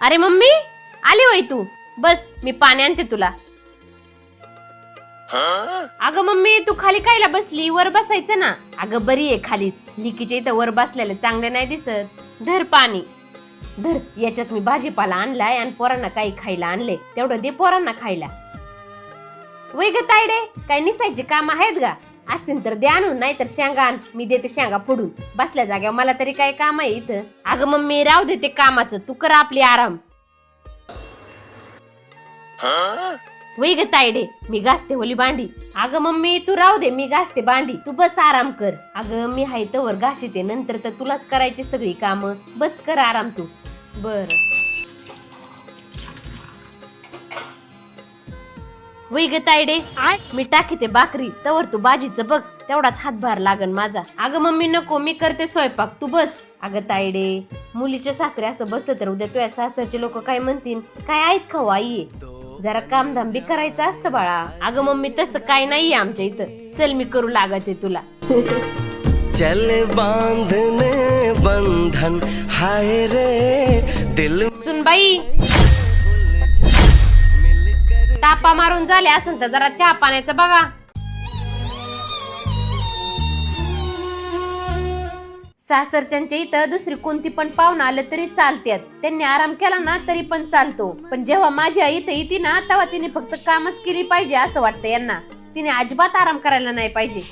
अरे मम्मी आली वय तू? बस मी पाणी आणते तुला. अगं मम्मी तू खाली कायला बसली? वर बसायचं ना. अगं बरी आहे खालीच. लिकीच्या इथं वर बसलेलं चांगलं नाही दिसत. धर पाणी. धर याच्यात मी भाजीपाला आणलाय आणि पोरांना काही खायला आणले तेवढं दे पोरांना खायला. वय ग तायडे काय निसायचे काम आहेत का असतील तर दे आणून नाही तर शेंगा आण. मी देते शेंगा फोडून. बसल्या जाग्यावर मला तरी काय काम आहे इथं? अगं मम्मी राहू दे ते कामाचं. तू कर आपली आराम. वय ग तायडे मी घासते होली भांडी. अगं मम्मी तू राहू दे मी घासते भांडी. तू बस आराम कर. अगं मी हाय तवर घासते नंतर तर तुलाच करायची सगळी कामं. बस कर आराम तू. बर. वय ग तायडे. मी टाकीते बाकरी तवर तू बाजीचं बघ. तेवढाच हातभार लागन माझा. अगं मम्मी नको. मी करते स्वयंपाक. तू बस. अगं तायडे मुलीचे सासरे असं बसलं तर उद्या तुझ्या सासरचे लोक काय म्हणतील? काय आहेत खाऊ आई? जरा कामधाम बी करायचं असतं बाळा. अगं मम्मी तसं काय नाहीये आमच्या इथं. चल मी करू लागते तुला. चल बांधने बंधन. हाय रे दिल सुनबाई टापा मारून झाले असेल तर जरा चहा पाण्याचं बघा. सासरच्यांच्या इथं दुसरी कोणती पण पाहुणा आलं तरी चालत्यात. त्यांनी आराम केला ना तरी पण चालतो. पण जेव्हा माझी आई इथं येते ना तेव्हा तिने फक्त कामच केली पाहिजे असं वाटतं यांना. तिने अजिबात आराम करायला नाही पाहिजे.